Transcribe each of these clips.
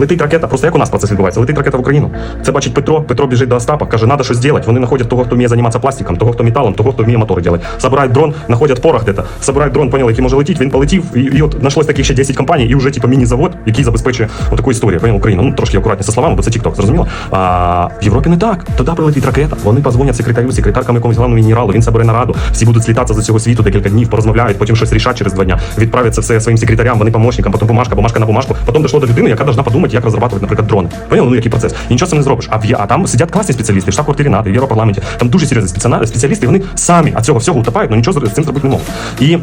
Летить ракета, просто як у нас процес відбувається? Летить ракета в Україну. Це бачить Петро. Петро біжить до Остапа, каже, треба щось зробити. Вони знаходять того, хто вміє займатися пластиком, того, хто металом, того, хто вміє мотори робити. Собирають дрон, знаходять порох де-то, собирають дрон, поняли, який може летіти. Він полетів, і, і от знайшлось таких ще 10 компаній, і вже типу міні-завод, який забезпечує отаку історію. Поняли, Україну. Ну трошки акуратніше зі словами, бо це TikTok, зрозуміло. А в Європі не так. Туди прилетить ракета. Вони позвонять секретарю, секретаркам якомусь головному генералу. Він собере нараду. Всі будуть слітатися з усього світу декілька днів, порозмовляють, потім щось рішать через два дня. Відправлять це все своїм секретарям, вони помощникам, потім бумажка, бумажка на бумажку. Потім дійшло до людини, яка должна подумати, як розрабатывать, наприклад, дрони. Понял? Ну який процес. І нічого цим не зробиш. А в а там сидять класні спеціалісти, в штаб-квартирі НАТО, в Європарламенті. Там дуже серйозні спеціалісти, вони самі від цього всього утопають, але нічого з цим зробити не можуть. І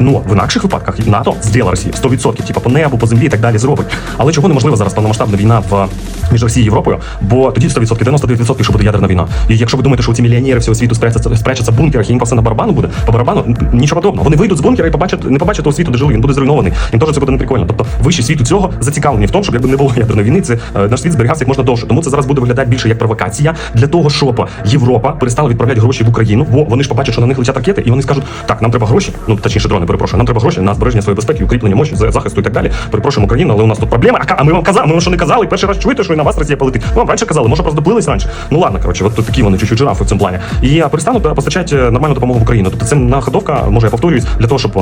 ну в інакших випадках НАТО зділа Росію 100%, типу по небу, по землі і так далі зробить. Але чого неможливо зараз повномасштабна війна в між Росією і Європою? Бо тоді 100%, 99% що буде ядерна війна. І якщо ви думаєте, що ці мільйонери всього світу спрячаться, спрячаться в бункерах і їм все на барабану буде, по барабану нічого подобного. Вони вийдуть з бункера і побачать, не побачать того світу, де жили, він буде зруйнований. Їм теж це буде не прикольно. Тобто вищі світу цього зацікавлені в тому, щоб якби не було ядерної війни, це е, наш світ зберігався як можна довше. Тому це зараз буде виглядати більше як провокація для того, щоб Європа перестала відправляти гроші в Україну, бо вони ж побачать, що на них летять ракети, і вони скажуть, так, нам треба гроші, ну точніше дрони, перепрошую, нам треба гроші на збереження своєї безпеки, укріплення мощі, захисту і так далі. Перепрошуємо Україну, але у нас тут проблеми. А, а ми вам казали, ми вам що не казали, перший раз чуєте, що і на вас Росія полетить. Вам раніше казали, може просто доплились раніше. Ну ладно, коротше, от такі вони чуть-чуть жирафи в цьому плані. І я перестану е, постачати е, нормальну допомогу в Україну. Тобто це находовка, може я повторююсь, для того, щоб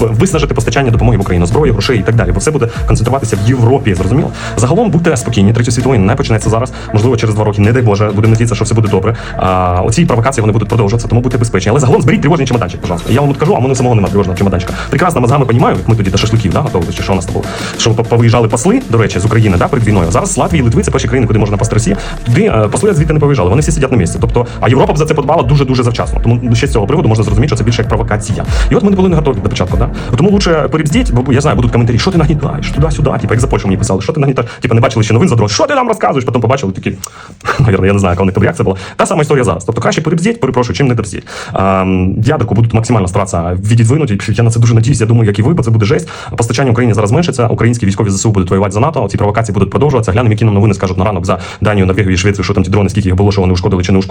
виснажити постачання допомоги в Україну, зброї, грошей і так далі. Бо все буде концентруватися в Європі, зрозуміло. Загалом будьте спокійні, третя світова війна не почнеться зараз. Можливо, через два роки, не дай Боже, будемо надіятися, що все буде добре. А, оці провокації вони будуть продовжуватися, тому будьте безпечні. Але загалом зберіть тривожний чемоданчик, пожалуйста. Я вам от кажу, а мене самого немає тривожного чемоданчика. Прекрасно мозгами розумію, як ми тоді до шашликів, да, готовилися, чи що у нас було. Що по- повиїжджали посли, до речі, з України, да, перед війною. Зараз Латвія і Литви це перші країни, куди можна пасти Росія. Туди е, посли звідти не повиїжджали. Вони всі сидять на місці. Тобто, а Європа б за це подбала дуже дуже завчасно. Тому ще з цього приводу можна зрозуміти, що це більше як провокація. І от ми не були не готові до початку. Да? Тому лучше перебздіть, бо я знаю, будуть коментарі, що ти нагнітаєш, туди-сюди. Типу, як за Польщу мені писали, що ти нагнітаєш. Типу, не бачили ще новин за дрон, що ти нам розказуєш? Потім побачили такі, навірно, я не знаю, них там реакція була. Та сама історія зараз. Тобто краще перебздіть, перепрошую, чим не дерзіть. Ем, ядерку будуть максимально старатися відідвинути. Я на це дуже надіюсь. Я думаю, як і ви, бо це буде жесть. Постачання Україні зараз зменшиться. Українські військові ЗСУ будуть воювати за НАТО. Ці провокації будуть продовжуватися. Глянемо, які нам новини скажуть на ранок за Данію, Норвегію і Швецію, що там ті дрони, скільки їх було, що вони ушкодили чи не ушкодили.